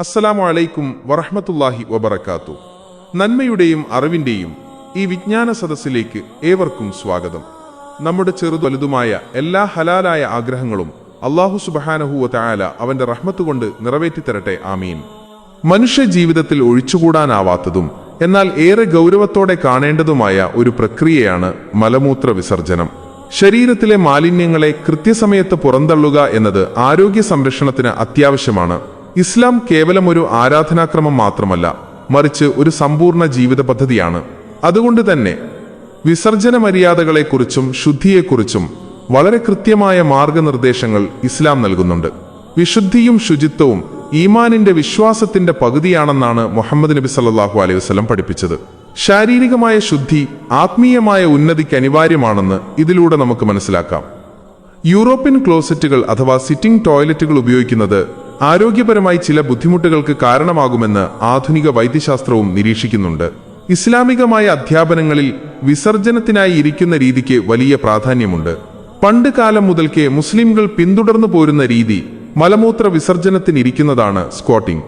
അസ്സലാമു അലൈക്കും വറഹ്മത്തുള്ളാഹി വബർക്കാത്തു നന്മയുടെയും അറിവിന്റെയും ഈ വിജ്ഞാന സദസ്സിലേക്ക് ഏവർക്കും സ്വാഗതം. നമ്മുടെ ചെറുതു വലുതുമായ എല്ലാ ഹലാലായ ആഗ്രഹങ്ങളും അള്ളാഹു സുബഹാനഹുവ തായാല അവന്റെ റഹ്മത്ത് കൊണ്ട് നിറവേറ്റിത്തരട്ടെ ആമീൻ. മനുഷ്യ ജീവിതത്തിൽ ഒഴിച്ചുകൂടാനാവാത്തതും എന്നാൽ ഏറെ ഗൗരവത്തോടെ കാണേണ്ടതുമായ ഒരു പ്രക്രിയയാണ് മലമൂത്ര വിസർജനം. ശരീരത്തിലെ മാലിന്യങ്ങളെ കൃത്യസമയത്ത് പുറന്തള്ളുക എന്നത് ആരോഗ്യ സംരക്ഷണത്തിന് അത്യാവശ്യമാണ്. ഇസ്ലാം കേവലം ഒരു ആരാധനാക്രമം മാത്രമല്ല മറിച്ച് ഒരു സമ്പൂർണ ജീവിത പദ്ധതിയാണ്. അതുകൊണ്ട് തന്നെ വിസർജന മര്യാദകളെക്കുറിച്ചും ശുദ്ധിയെക്കുറിച്ചും വളരെ കൃത്യമായ മാർഗനിർദ്ദേശങ്ങൾ ഇസ്ലാം നൽകുന്നുണ്ട്. വിശുദ്ധിയും ശുചിത്വവും ഈമാനിന്റെ വിശ്വാസത്തിന്റെ പകുതിയാണെന്നാണ് മുഹമ്മദ് നബി സല്ലാഹു അലൈഹി വസ്ലം പഠിപ്പിച്ചത്. ശാരീരികമായ ശുദ്ധി ആത്മീയമായ ഉന്നതിക്ക് അനിവാര്യമാണെന്ന് ഇതിലൂടെ നമുക്ക് മനസ്സിലാക്കാം. യൂറോപ്യൻ ക്ലോസറ്റുകൾ അഥവാ സിറ്റിംഗ് ടോയ്ലറ്റുകൾ ഉപയോഗിക്കുന്നത് ആരോഗ്യപരമായി ചില ബുദ്ധിമുട്ടുകൾക്ക് കാരണമാകുമെന്ന് ആധുനിക വൈദ്യശാസ്ത്രവും നിരീക്ഷിക്കുന്നുണ്ട്. ഇസ്ലാമികമായ അധ്യാപനങ്ങളിൽ വിസർജനത്തിനായി ഇരിക്കുന്ന രീതിക്ക് വലിയ പ്രാധാന്യമുണ്ട്. പണ്ട് കാലം മുതൽക്കേ മുസ്ലിംകൾ പിന്തുടർന്നു പോരുന്ന രീതി മലമൂത്ര വിസർജനത്തിനിരിക്കുന്നതാണ് സ്ക്വാട്ടിംഗ്.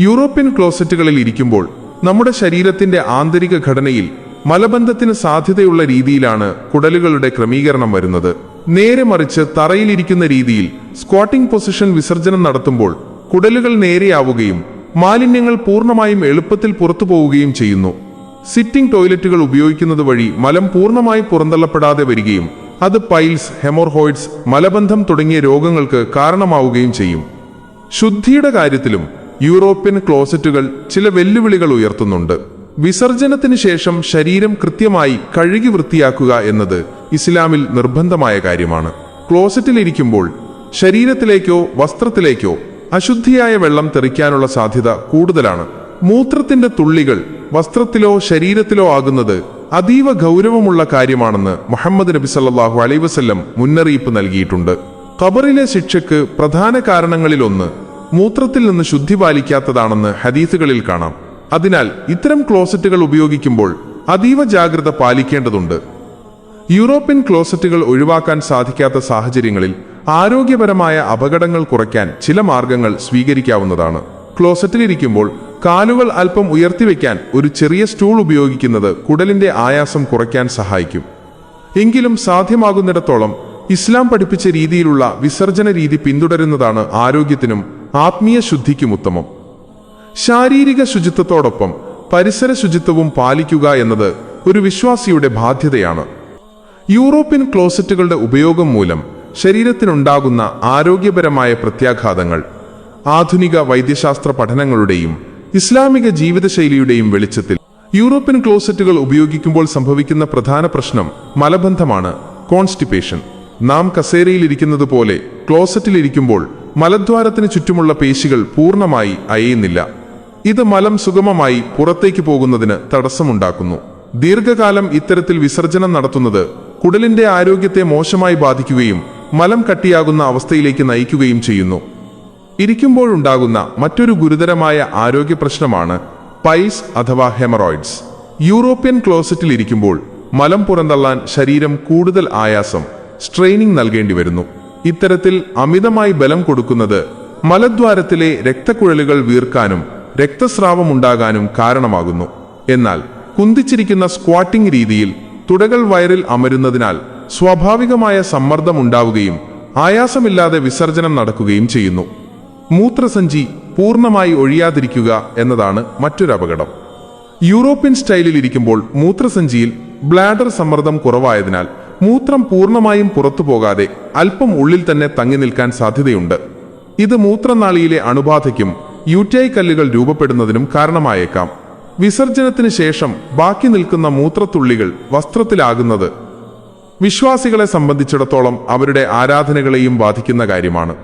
യൂറോപ്യൻ ക്ലോസറ്റുകളിൽ ഇരിക്കുമ്പോൾ നമ്മുടെ ശരീരത്തിന്റെ ആന്തരിക ഘടനയിൽ മലബന്ധത്തിന് സാധ്യതയുള്ള രീതിയിലാണ് കുടലുകളുടെ ക്രമീകരണം വരുന്നത്. നേരെ മറിച്ച് തറയിലിരിക്കുന്ന രീതിയിൽ സ്ക്വാട്ടിംഗ് പൊസിഷൻ വിസർജനം നടത്തുമ്പോൾ കുടലുകൾ നേരെയാവുകയും മാലിന്യങ്ങൾ പൂർണമായും എളുപ്പത്തിൽ പുറത്തു പോവുകയും ചെയ്യുന്നു. സിറ്റിംഗ് ടോയ്ലറ്റുകൾ ഉപയോഗിക്കുന്നത് വഴി മലം പൂർണമായി പുറന്തള്ളപ്പെടാതെ വരികയും അത് പൈൽസ് ഹെമോർഹോയിഡ്സ് മലബന്ധം തുടങ്ങിയ രോഗങ്ങൾക്ക് കാരണമാവുകയും ചെയ്യും. ശുദ്ധിയുടെ കാര്യത്തിലും യൂറോപ്യൻ ക്ലോസറ്റുകൾ ചില വെല്ലുവിളികൾ ഉയർത്തുന്നുണ്ട്. വിസർജനത്തിന് ശേഷം ശരീരം കൃത്യമായി കഴുകി വൃത്തിയാക്കുക എന്നത് ഇസ്ലാമിൽ നിർബന്ധമായ കാര്യമാണ്. ക്ലോസറ്റിലിരിക്കുമ്പോൾ ശരീരത്തിലേക്കോ വസ്ത്രത്തിലേക്കോ അശുദ്ധിയായ വെള്ളം തെറിക്കാനുള്ള സാധ്യത കൂടുതലാണ്. മൂത്രത്തിന്റെ തുള്ളികൾ വസ്ത്രത്തിലോ ശരീരത്തിലോ ആകുന്നത് അതീവ ഗൗരവമുള്ള കാര്യമാണെന്ന് മുഹമ്മദ് നബി സല്ലാഹു അലൈഹി വസല്ലം മുന്നറിയിപ്പ് നൽകിയിട്ടുണ്ട്. ഖബറിലെ ശിക്ഷയ്ക്ക് പ്രധാന കാരണങ്ങളിലൊന്ന് മൂത്രത്തിൽ നിന്ന് ശുദ്ധി പാലിക്കാത്തതാണെന്ന് ഹദീസുകളിൽ കാണാം. അതിനാൽ ഇത്തരം ക്ലോസറ്റുകൾ ഉപയോഗിക്കുമ്പോൾ അതീവ ജാഗ്രത പാലിക്കേണ്ടതുണ്ട്. യൂറോപ്യൻ ക്ലോസറ്റുകൾ ഒഴിവാക്കാൻ സാധിക്കാത്ത സാഹചര്യങ്ങളിൽ ആരോഗ്യപരമായ അപകടങ്ങൾ കുറയ്ക്കാൻ ചില മാർഗങ്ങൾ സ്വീകരിക്കാവുന്നതാണ്. ക്ലോസറ്റിൽ ഇരിക്കുമ്പോൾ കാലുകൾ അല്പം ഉയർത്തിവെക്കാൻ ഒരു ചെറിയ സ്റ്റൂൾ ഉപയോഗിക്കുന്നത് കുടലിന്റെ ആയാസം കുറയ്ക്കാൻ സഹായിക്കും. എങ്കിലും സാധ്യമാകുന്നിടത്തോളം ഇസ്ലാം പഠിപ്പിച്ച രീതിയിലുള്ള വിസർജന രീതി പിന്തുടരുന്നതാണ് ആരോഗ്യത്തിനും ആത്മീയ ശുദ്ധിക്കും ഉത്തമം. ശാരീരിക ശുചിത്വത്തോടൊപ്പം പരിസര ശുചിത്വവും പാലിക്കുക എന്നത് ഒരു വിശ്വാസിയുടെ ബാധ്യതയാണ്. യൂറോപ്യൻ ക്ലോസറ്റുകളുടെ ഉപയോഗം മൂലം ശരീരത്തിനുണ്ടാകുന്ന ആരോഗ്യപരമായ പ്രത്യാഘാതങ്ങൾ ആധുനിക വൈദ്യശാസ്ത്ര പഠനങ്ങളുടെയും ഇസ്ലാമിക ജീവിതശൈലിയുടെയും വെളിച്ചത്തിൽ യൂറോപ്യൻ ക്ലോസറ്റുകൾ ഉപയോഗിക്കുമ്പോൾ സംഭവിക്കുന്ന പ്രധാന പ്രശ്നം മലബന്ധമാണ് കോൺസ്റ്റിപ്പേഷൻ. നാം കസേരയിലിരിക്കുന്നത് പോലെ ക്ലോസറ്റിലിരിക്കുമ്പോൾ മലദ്വാരത്തിന് ചുറ്റുമുള്ള പേശികൾ പൂർണമായി അയയുന്നില്ല. ഇത് മലം സുഗമമായി പുറത്തേക്ക് പോകുന്നതിന് തടസ്സമുണ്ടാക്കുന്നു. ദീർഘകാലം ഇത്തരത്തിൽ വിസർജനം നടത്തുന്നത് കുടലിന്റെ ആരോഗ്യത്തെ മോശമായി ബാധിക്കുകയും മലം കട്ടിയാകുന്ന അവസ്ഥയിലേക്ക് നയിക്കുകയും ചെയ്യുന്നു. ഇരിക്കുമ്പോഴുണ്ടാകുന്ന മറ്റൊരു ഗുരുതരമായ ആരോഗ്യ പ്രശ്നമാണ് പൈസ് അഥവാ ഹെമറോയിഡ്സ്. യൂറോപ്യൻ ക്ലോസറ്റിൽ ഇരിക്കുമ്പോൾ മലം പുറന്തള്ളാൻ ശരീരം കൂടുതൽ ആയാസം സ്ട്രെയിനിങ് നൽകേണ്ടി വരുന്നു. ഇത്തരത്തിൽ അമിതമായി ബലം കൊടുക്കുന്നത് മലദ്വാരത്തിലെ രക്തക്കുഴലുകൾ വീർക്കാനും രക്തസ്രാവം ഉണ്ടാകാനും കാരണമാകുന്നു. എന്നാൽ കുന്തിച്ചിരിക്കുന്ന സ്ക്വാട്ടിംഗ് രീതിയിൽ തുടകൾ വയറിൽ അമരുന്നതിനാൽ സ്വാഭാവികമായ സമ്മർദ്ദം ഉണ്ടാവുകയും ആയാസമില്ലാതെ വിസർജനം നടക്കുകയും ചെയ്യുന്നു. മൂത്രസഞ്ചി പൂർണമായി ഒഴിയാതിരിക്കുക എന്നതാണ് മറ്റൊരു അപകടം. യൂറോപ്യൻ സ്റ്റൈലിൽ ഇരിക്കുമ്പോൾ മൂത്രസഞ്ചിയിൽ ബ്ലാഡർ സമ്മർദ്ദം കുറവായതിനാൽ മൂത്രം പൂർണമായും പുറത്തു പോകാതെ അല്പം ഉള്ളിൽ തന്നെ തങ്ങി നിൽക്കാൻ സാധ്യതയുണ്ട്. ഇത് മൂത്രനാളിയിലെ അണുബാധയ്ക്കും യൂറ്റൈ കല്ലുകൾ രൂപപ്പെടുന്നതിനും കാരണമായേക്കാം. വിസർജനത്തിന് ശേഷം ബാക്കി നിൽക്കുന്ന മൂത്രത്തുള്ളികൾ വസ്ത്രത്തിലാകുന്നത് വിശ്വാസികളെ സംബന്ധിച്ചിടത്തോളം അവരുടെ ആരാധനകളെയും ബാധിക്കുന്ന കാര്യമാണ്.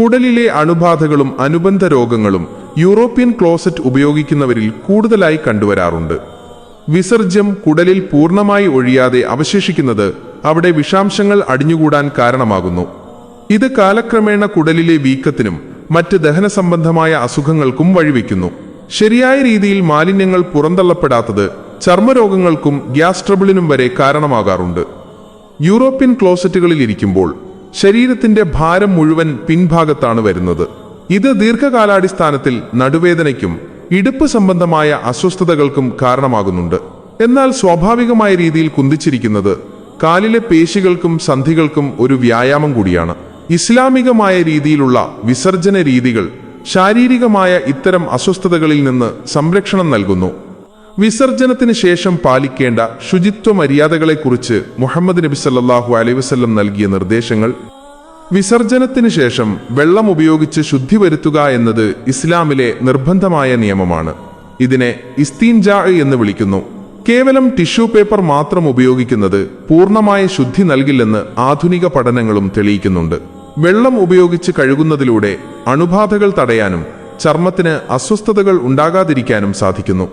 കുടലിലെ അണുബാധകളും അനുബന്ധ രോഗങ്ങളും യൂറോപ്യൻ ക്ലോസറ്റ് ഉപയോഗിക്കുന്നവരിൽ കൂടുതലായി കണ്ടുവരാറുണ്ട്. വിസർജ്യം കുടലിൽ പൂർണമായി ഒഴിയാതെ അവശേഷിക്കുന്നത് അവിടെ വിഷാംശങ്ങൾ അടിഞ്ഞുകൂടാൻ കാരണമാകുന്നു. ഇത് കാലക്രമേണ കുടലിലെ വീക്കത്തിനും മറ്റ് ദഹന സംബന്ധമായ അസുഖങ്ങൾക്കും വഴിവെക്കുന്നു. ശരിയായ രീതിയിൽ മാലിന്യങ്ങൾ പുറന്തള്ളപ്പെടാത്തത് ചർമ്മരോഗങ്ങൾക്കും ഗ്യാസ് ട്രബിളിനും വരെ കാരണമാകാറുണ്ട്. യൂറോപ്യൻ ക്ലോസറ്റുകളിൽ ഇരിക്കുമ്പോൾ ശരീരത്തിന്റെ ഭാരം മുഴുവൻ പിൻഭാഗത്താണ് വരുന്നത്. ഇത് ദീർഘകാലാടിസ്ഥാനത്തിൽ നടുവേദനയ്ക്കും ഇടുപ്പ് സംബന്ധമായ അസ്വസ്ഥതകൾക്കും കാരണമാകുന്നുണ്ട്. എന്നാൽ സ്വാഭാവികമായ രീതിയിൽ കുന്തിച്ചിരിക്കുന്നത് കാലിലെ പേശികൾക്കും സന്ധികൾക്കും ഒരു വ്യായാമം കൂടിയാണ്. ഇസ്ലാമികമായ രീതിയിലുള്ള വിസർജന രീതികൾ ശാരീരികമായ ഇത്തരം അസ്വസ്ഥതകളിൽ നിന്ന് സംരക്ഷണം നൽകുന്നു. വിസർജനത്തിന് ശേഷം പാലിക്കേണ്ട ശുചിത്വ മര്യാദകളെക്കുറിച്ച് മുഹമ്മദ് നബി സല്ലാഹു അലൈഹി വസല്ലം നൽകിയ നിർദ്ദേശങ്ങൾ വിസർജനത്തിന് ശേഷം വെള്ളം ഉപയോഗിച്ച് ശുദ്ധി വരുത്തുക എന്നത് ഇസ്ലാമിലെ നിർബന്ധമായ നിയമമാണ്. ഇതിനെ ഇസ്തീൻജാ എന്ന് വിളിക്കുന്നു. കേവലം ടിഷ്യൂ പേപ്പർ മാത്രം ഉപയോഗിക്കുന്നത് പൂർണമായ ശുദ്ധി നൽകില്ലെന്ന് ആധുനിക പഠനങ്ങളും തെളിയിക്കുന്നുണ്ട്. വെള്ളം ഉപയോഗിച്ച് കഴുകുന്നതിലൂടെ അണുബാധകൾ തടയാനും ചർമ്മത്തിന് അസ്വസ്ഥതകൾ ഉണ്ടാകാതിരിക്കാനും സാധിക്കുന്നു.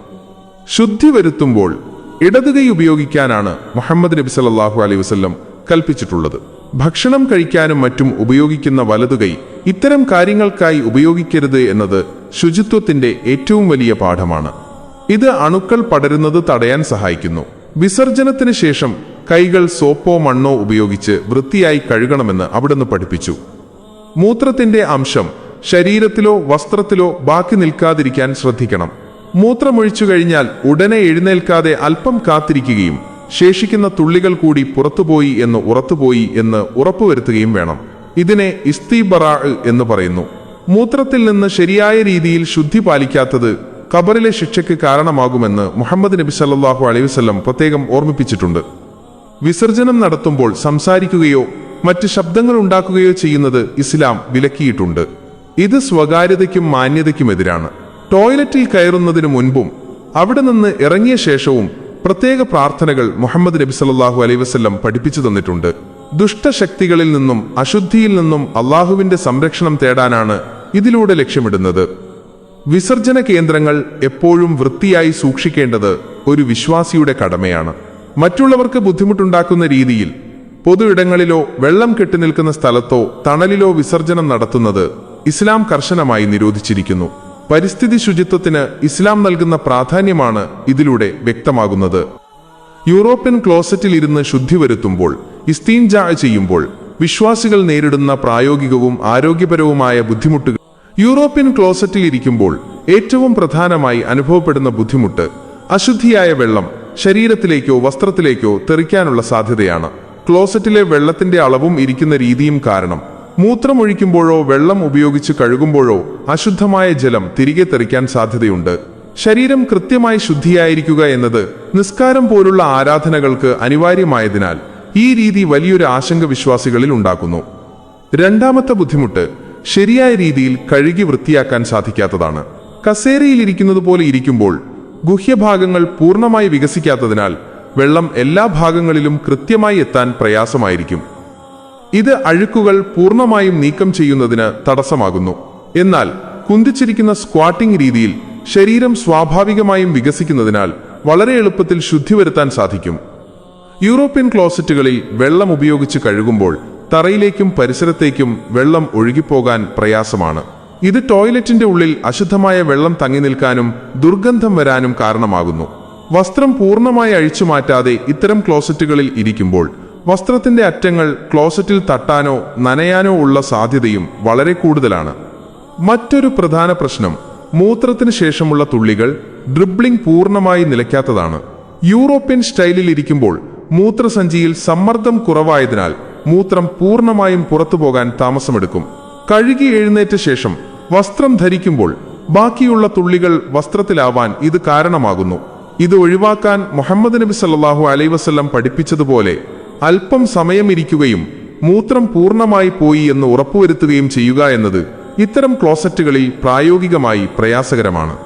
ശുദ്ധി വരുത്തുമ്പോൾ ഇടതുകൈ ഉപയോഗിക്കാനാണ് മുഹമ്മദ് നബി സല്ലാഹു അലൈഹി വസ്ല്ലം കൽപ്പിച്ചിട്ടുള്ളത്. ഭക്ഷണം കഴിക്കാനും മറ്റും ഉപയോഗിക്കുന്ന വലതുകൈ ഇത്തരം കാര്യങ്ങൾക്കായി ഉപയോഗിക്കരുത് എന്നത് ശുചിത്വത്തിന്റെ ഏറ്റവും വലിയ പാഠമാണ്. ഇത് അണുക്കൾ പടരുന്നത് തടയാൻ സഹായിക്കുന്നു. വിസർജനത്തിന് ശേഷം കൈകൾ സോപ്പോ മണ്ണോ ഉപയോഗിച്ച് വൃത്തിയായി കഴുകണമെന്ന് അവിടുന്ന് പഠിപ്പിച്ചു. മൂത്രത്തിന്റെ അംശം ശരീരത്തിലോ വസ്ത്രത്തിലോ ബാക്കി നിൽക്കാതിരിക്കാൻ ശ്രദ്ധിക്കണം. മൂത്രമൊഴിച്ചു കഴിഞ്ഞാൽ ഉടനെ എഴുന്നേൽക്കാതെ അല്പം കാത്തിരിക്കുകയും ശേഷിക്കുന്ന തുള്ളികൾ കൂടി പുറത്തുപോയി എന്ന് ഉറത്തുപോയി എന്ന് ഉറപ്പുവരുത്തുകയും വേണം. ഇതിനെ ഇസ്തീബറാ എന്ന് പറയുന്നു. മൂത്രത്തിൽ നിന്ന് ശരിയായ രീതിയിൽ ശുദ്ധി പാലിക്കാത്തത് ഖബറിലെ ശിക്ഷയ്ക്ക് കാരണമാകുമെന്ന് മുഹമ്മദ് നബി സല്ലാഹു അലൈഹി വസല്ലം പ്രത്യേകം ഓർമ്മിപ്പിച്ചിട്ടുണ്ട്. വിസർജനം നടത്തുമ്പോൾ സംസാരിക്കുകയോ മറ്റ് ശബ്ദങ്ങൾ ഉണ്ടാക്കുകയോ ചെയ്യുന്നത് ഇസ്ലാം വിലക്കിയിട്ടുണ്ട്. ഇത് സ്വകാര്യതയ്ക്കും മാന്യതയ്ക്കുമെതിരാണ്. ടോയ്ലറ്റിൽ കയറുന്നതിനു മുൻപും അവിടെ നിന്ന് ഇറങ്ങിയ ശേഷവും പ്രത്യേക പ്രാർത്ഥനകൾ മുഹമ്മദ് നബി സല്ലാഹു അലൈഹി വസല്ലം പഠിപ്പിച്ചു തന്നിട്ടുണ്ട്. ദുഷ്ടശക്തികളിൽ നിന്നും അശുദ്ധിയിൽ നിന്നും അള്ളാഹുവിന്റെ സംരക്ഷണം തേടാനാണ് ഇതിലൂടെ ലക്ഷ്യമിടുന്നത്. വിസർജന കേന്ദ്രങ്ങൾ എപ്പോഴും വൃത്തിയായി സൂക്ഷിക്കേണ്ടത് ഒരു വിശ്വാസിയുടെ കടമയാണ്. മറ്റുള്ളവർക്ക് ബുദ്ധിമുട്ടുണ്ടാക്കുന്ന രീതിയിൽ പൊതു ഇടങ്ങളിലോ വെള്ളം കെട്ടിനിൽക്കുന്ന സ്ഥലത്തോ തണലിലോ വിസർജനം നടത്തുന്നത് ഇസ്ലാം കർശനമായി നിരോധിച്ചിരിക്കുന്നു. പരിസ്ഥിതി ശുചിത്വത്തിന് ഇസ്ലാം നൽകുന്ന പ്രാധാന്യമാണ് ഇതിലൂടെ വ്യക്തമാകുന്നത്. യൂറോപ്യൻ ക്ലോസറ്റിൽ ഇരുന്ന് ശുദ്ധി വരുത്തുമ്പോൾ ഇസ്തീൻജാ ചെയ്യുമ്പോൾ വിശ്വാസികൾ നേരിടുന്ന പ്രായോഗികവും ആരോഗ്യപരവുമായ ബുദ്ധിമുട്ടുകൾ. യൂറോപ്യൻ ക്ലോസറ്റിൽ ഇരിക്കുമ്പോൾ ഏറ്റവും പ്രധാനമായി അനുഭവപ്പെടുന്ന ബുദ്ധിമുട്ട് അശുദ്ധിയായ വെള്ളം ശരീരത്തിലേക്കോ വസ്ത്രത്തിലേക്കോ തെറിക്കാനുള്ള സാധ്യതയാണ്. ക്ലോസറ്റിലെ വെള്ളത്തിന്റെ അളവും ഇരിക്കുന്ന രീതിയും കാരണം. മൂത്രമൊഴിക്കുമ്പോഴോ വെള്ളം ഉപയോഗിച്ച് കഴുകുമ്പോഴോ അശുദ്ധമായ ജലം തിരികെ തെറിക്കാൻ സാധ്യതയുണ്ട്. ശരീരം കൃത്യമായി ശുദ്ധിയായിരിക്കുക എന്നത് നിസ്കാരം പോലുള്ള ആരാധനകൾക്ക് അനിവാര്യമായതിനാൽ ഈ രീതി വലിയൊരു ആശങ്ക വിശ്വാസികളിൽ ഉണ്ടാക്കുന്നു. രണ്ടാമത്തെ ബുദ്ധിമുട്ട് ശരിയായ രീതിയിൽ കഴുകി വൃത്തിയാക്കാൻ സാധിക്കാത്തതാണ്. കസേരയിൽ ഇരിക്കുന്നത് പോലെ ഇരിക്കുമ്പോൾ ഗുഹ്യഭാഗങ്ങൾ പൂർണമായി വികസിക്കാത്തതിനാൽ വെള്ളം എല്ലാ ഭാഗങ്ങളിലും കൃത്യമായി എത്താൻ പ്രയാസമായിരിക്കും. ഇത് അഴുക്കുകൾ പൂർണമായും നീക്കം ചെയ്യുന്നതിന് തടസ്സമാകുന്നു. എന്നാൽ കുന്തിച്ചിരിക്കുന്ന സ്ക്വാട്ടിംഗ് രീതിയിൽ ശരീരം സ്വാഭാവികമായും വികസിക്കുന്നതിനാൽ വളരെ എളുപ്പത്തിൽ ശുദ്ധി വരുത്താൻ സാധിക്കും. യൂറോപ്യൻ ക്ലോസറ്റുകളിൽ വെള്ളം ഉപയോഗിച്ച് കഴുകുമ്പോൾ തറയിലേക്കും പരിസരത്തേക്കും വെള്ളം ഒഴുകിപ്പോകാൻ പ്രയാസമാണ്. ഇത് ടോയ്ലറ്റിന്റെ ഉള്ളിൽ അശുദ്ധമായ വെള്ളം തങ്ങി നിൽക്കാനും ദുർഗന്ധം വരാനും കാരണമാകുന്നു. വസ്ത്രം പൂർണമായി അഴിച്ചു മാറ്റാതെ ഇത്തരം ക്ലോസറ്റുകളിൽ ഇരിക്കുമ്പോൾ വസ്ത്രത്തിന്റെ അറ്റങ്ങൾ ക്ലോസറ്റിൽ തട്ടാനോ നനയാനോ ഉള്ള സാധ്യതയും വളരെ കൂടുതലാണ്. മറ്റൊരു പ്രധാന പ്രശ്നം മൂത്രത്തിന് ശേഷമുള്ള തുള്ളികൾ ഡ്രിബ്ലിംഗ് പൂർണമായി നിലയ്ക്കാത്തതാണ്. യൂറോപ്യൻ സ്റ്റൈലിൽ ഇരിക്കുമ്പോൾ മൂത്രസഞ്ചിയിൽ സമ്മർദ്ദം കുറവായതിനാൽ മൂത്രം പൂർണമായും പുറത്തു പോകാൻ താമസമെടുക്കും. കഴുകി എഴുന്നേറ്റ ശേഷം വസ്ത്രം ധരിക്കുമ്പോൾ ബാക്കിയുള്ള തുള്ളികൾ വസ്ത്രത്തിലാവാൻ ഇത് കാരണമാകുന്നു. ഇത് ഒഴിവാക്കാൻ മുഹമ്മദ് നബി സല്ലാഹു അലൈ വസല്ലം പഠിപ്പിച്ചതുപോലെ അല്പം സമയമിരിക്കുകയും മൂത്രം പൂർണമായി പോയി എന്ന് ഉറപ്പുവരുത്തുകയും ചെയ്യുക എന്നത് ഇത്തരം ക്ലോസറ്റുകളിൽ പ്രായോഗികമായി പ്രയാസകരമാണ്.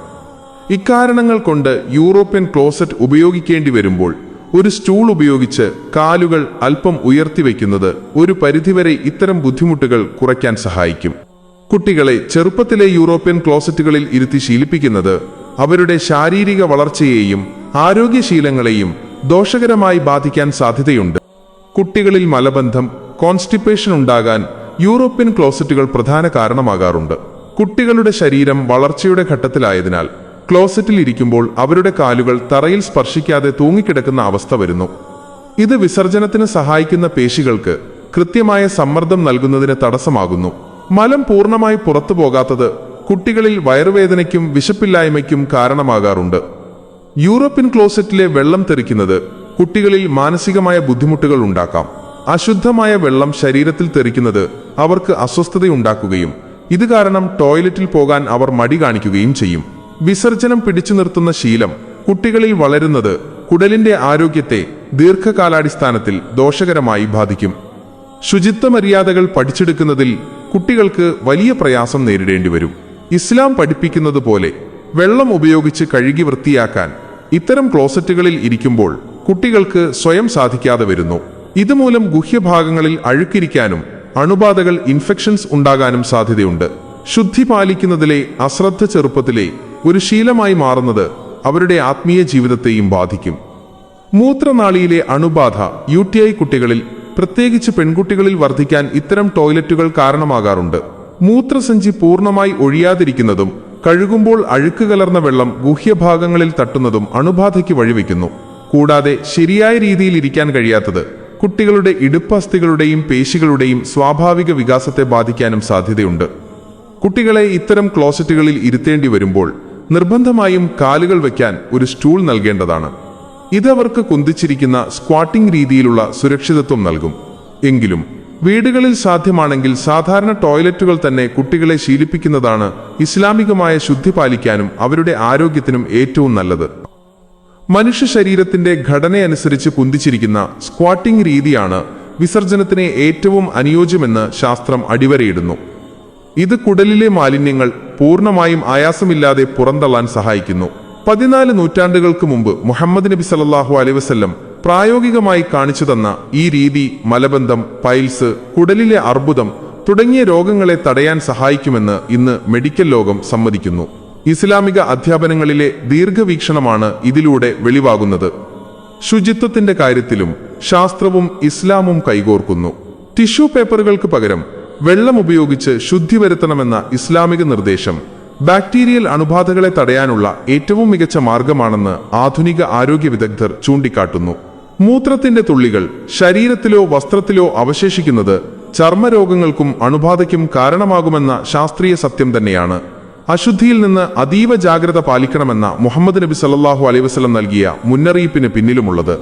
ഇക്കാരണങ്ങൾ കൊണ്ട് യൂറോപ്യൻ ക്ലോസറ്റ് ഉപയോഗിക്കേണ്ടി വരുമ്പോൾ ഒരു സ്റ്റൂൾ ഉപയോഗിച്ച് കാലുകൾ അല്പം ഉയർത്തി വയ്ക്കുന്നത് ഒരു പരിധിവരെ ഇത്തരം ബുദ്ധിമുട്ടുകൾ കുറയ്ക്കാൻ സഹായിക്കും. കുട്ടികളെ ചെറുപ്പത്തിലെ യൂറോപ്യൻ ക്ലോസറ്റുകളിൽ ഇരുത്തി ശീലിപ്പിക്കുന്നത് അവരുടെ ശാരീരിക വളർച്ചയെയും ആരോഗ്യശീലങ്ങളെയും ദോഷകരമായി ബാധിക്കാൻ സാധ്യതയുണ്ട്. കുട്ടികളിൽ മലബന്ധം കോൺസ്റ്റിപ്പേഷൻ ഉണ്ടാകാൻ യൂറോപ്യൻ ക്ലോസറ്റുകൾ പ്രധാന കാരണമാകാറുണ്ട്. കുട്ടികളുടെ ശരീരം വളർച്ചയുടെ ഘട്ടത്തിലായതിനാൽ ക്ലോസറ്റിൽ ഇരിക്കുമ്പോൾ അവരുടെ കാലുകൾ തറയിൽ സ്പർശിക്കാതെ തൂങ്ങിക്കിടക്കുന്ന അവസ്ഥ വരുന്നു. ഇത് വിസർജനത്തിന് സഹായിക്കുന്ന പേശികൾക്ക് കൃത്യമായ സമ്മർദ്ദം നൽകുന്നതിന് തടസ്സമാകുന്നു. മലം പൂർണമായി പുറത്തു പോകാത്തത് കുട്ടികളിൽ വയറുവേദനയ്ക്കും വിശപ്പില്ലായ്മയ്ക്കും കാരണമാകാറുണ്ട്. യൂറോപ്യൻ ക്ലോസറ്റിലെ വെള്ളം തെറിക്കുന്നത് കുട്ടികളിൽ മാനസികമായ ബുദ്ധിമുട്ടുകൾ ഉണ്ടാക്കാം. അശുദ്ധമായ വെള്ളം ശരീരത്തിൽ തെറിക്കുന്നത് അവർക്ക് അസ്വസ്ഥതയുണ്ടാക്കുകയും ഇത് കാരണം ടോയ്ലറ്റിൽ പോകാൻ അവർ മടി കാണിക്കുകയും ചെയ്യും. വിസർജനം പിടിച്ചു നിർത്തുന്ന ശീലം കുട്ടികളിൽ വളരുന്നത് കുടലിന്റെ ആരോഗ്യത്തെ ദീർഘകാലാടിസ്ഥാനത്തിൽ ദോഷകരമായി ബാധിക്കും. ശുചിത്വ മര്യാദകൾ പഠിച്ചെടുക്കുന്നതിൽ കുട്ടികൾക്ക് വലിയ പ്രയാസം നേരിടേണ്ടി വരും. ഇസ്ലാം പഠിപ്പിക്കുന്നത് പോലെ വെള്ളം ഉപയോഗിച്ച് കഴുകി വൃത്തിയാക്കാൻ ഇത്തരം ക്ലോസറ്റുകളിൽ ഇരിക്കുമ്പോൾ കുട്ടികൾക്ക് സ്വയം സാധിക്കാതെ വരുന്നു. ഇതുമൂലം ഗുഹ്യഭാഗങ്ങളിൽ അഴുക്കിരിക്കാനും അണുബാധകൾ ഇൻഫെക്ഷൻസ് ഉണ്ടാകാനും സാധ്യതയുണ്ട്. ശുദ്ധി പാലിക്കുന്നതിലെ അശ്രദ്ധ ചെറുപ്പത്തിലെ ഒരു ശീലമായി മാറുന്നത് അവരുടെ ആത്മീയ ജീവിതത്തെയും ബാധിക്കും. മൂത്രനാളിയിലെ അണുബാധ യു കുട്ടികളിൽ പ്രത്യേകിച്ച് പെൺകുട്ടികളിൽ വർദ്ധിക്കാൻ ഇത്തരം ടോയ്ലറ്റുകൾ കാരണമാകാറുണ്ട്. മൂത്രസഞ്ചി പൂർണമായി ഒഴിയാതിരിക്കുന്നതും കഴുകുമ്പോൾ അഴുക്ക് കലർന്ന വെള്ളം ഗുഹ്യഭാഗങ്ങളിൽ തട്ടുന്നതും അണുബാധയ്ക്ക് വഴിവെക്കുന്നു. കൂടാതെ ശരിയായ രീതിയിൽ ഇരിക്കാൻ കഴിയാത്തത് കുട്ടികളുടെ ഇടുപ്പസ്ഥികളുടെയും പേശികളുടെയും സ്വാഭാവിക വികാസത്തെ ബാധിക്കാനും സാധ്യതയുണ്ട്. കുട്ടികളെ ഇത്തരം ക്ലോസറ്റുകളിൽ ഇരുത്തേണ്ടി വരുമ്പോൾ നിർബന്ധമായും കാലുകൾ വയ്ക്കാൻ ഒരു സ്റ്റൂൾ നൽകേണ്ടതാണ്. ഇത് അവർക്ക് കുന്തിച്ചിരിക്കുന്ന സ്ക്വാട്ടിംഗ് രീതിയിലുള്ള സുരക്ഷിതത്വം നൽകും. എങ്കിലും വീടുകളിൽ സാധ്യമാണെങ്കിൽ സാധാരണ ടോയ്ലറ്റുകൾ തന്നെ കുട്ടികളെ ശീലിപ്പിക്കുന്നതാണ് ഇസ്ലാമികമായ ശുദ്ധി പാലിക്കാനും അവരുടെ ആരോഗ്യത്തിനും ഏറ്റവും നല്ലത്. മനുഷ്യ ശരീരത്തിന്റെ ഘടനയനുസരിച്ച് കുന്തിച്ചിരിക്കുന്ന സ്ക്വാട്ടിംഗ് രീതിയാണ് വിസർജനത്തിന് ഏറ്റവും അനുയോജ്യമെന്ന് ശാസ്ത്രം അടിവരയിടുന്നു. ഇത് കുടലിലെ മാലിന്യങ്ങൾ പൂർണമായും ആയാസമില്ലാതെ പുറന്തള്ളാൻ സഹായിക്കുന്നു. പതിനാല് നൂറ്റാണ്ടുകൾക്ക് മുമ്പ് മുഹമ്മദ് നബി സല്ലാഹു അലൈഹി വസല്ലം പ്രായോഗികമായി കാണിച്ചു തന്ന ഈ രീതി മലബന്ധം പൈൽസ് കുടലിലെ അർബുദം തുടങ്ങിയ രോഗങ്ങളെ തടയാൻ സഹായിക്കുമെന്ന് ഇന്ന് മെഡിക്കൽ ലോകം സമ്മതിക്കുന്നു. ഇസ്ലാമിക അധ്യാപനങ്ങളിലെ ദീർഘവീക്ഷണമാണ് ഇതിലൂടെ വെളിവാകുന്നത്. ശുചിത്വത്തിന്റെ കാര്യത്തിലും ശാസ്ത്രവും ഇസ്ലാമും കൈകോർക്കുന്നു. ടിഷ്യൂ പേപ്പറുകൾക്ക് പകരം വെള്ളം ഉപയോഗിച്ച് ശുദ്ധി വരുത്തണമെന്ന ഇസ്ലാമിക നിർദ്ദേശം ബാക്ടീരിയൽ അണുബാധകളെ തടയാനുള്ള ഏറ്റവും മികച്ച മാർഗമാണെന്ന് ആധുനിക ആരോഗ്യ വിദഗ്ധർ ചൂണ്ടിക്കാട്ടുന്നു. മൂത്രത്തിന്റെ തുള്ളികൾ ശരീരത്തിലോ വസ്ത്രത്തിലോ അവശേഷിക്കുന്നത് ചർമ്മരോഗങ്ങൾക്കും അണുബാധയ്ക്കും കാരണമാകുമെന്ന ശാസ്ത്രീയ സത്യം തന്നെയാണ്. അശുദ്ധിയിൽ നിന്ന് അതീവ ജാഗ്രത പാലിക്കണമെന്ന മുഹമ്മദ് നബി സല്ലാഹു അലൈഹി വസല്ലം നൽകിയ മുന്നറിയിപ്പിന് പിന്നിലുമുള്ളത്.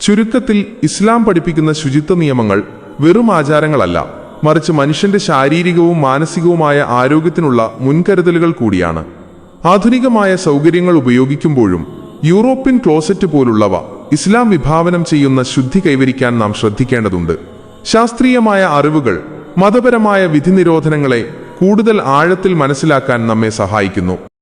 ചുരുക്കത്തിൽ ഇസ്ലാം പഠിപ്പിക്കുന്ന ശുചിത്വ നിയമങ്ങൾ വെറും ആചാരങ്ങളല്ല. മറിച്ച് മനുഷ്യന്റെ ശാരീരികവും മാനസികവുമായ ആരോഗ്യത്തിനുള്ള മുൻകരുതലുകൾ കൂടിയാണ്. ആധുനികമായ സൗകര്യങ്ങൾ ഉപയോഗിക്കുമ്പോഴും യൂറോപ്യൻ ക്ലോസറ്റ് പോലുള്ളവ ഇസ്ലാം വിഭാവനം ചെയ്യുന്ന ശുദ്ധി കൈവരിക്കാൻ നാം ശ്രദ്ധിക്കേണ്ടതുണ്ട്. ശാസ്ത്രീയമായ അറിവുകൾ മതപരമായ വിധിനിരോധനങ്ങളെ കൂടുതൽ ആഴത്തിൽ മനസ്സിലാക്കാൻ നമ്മെ സഹായിക്കുന്നു.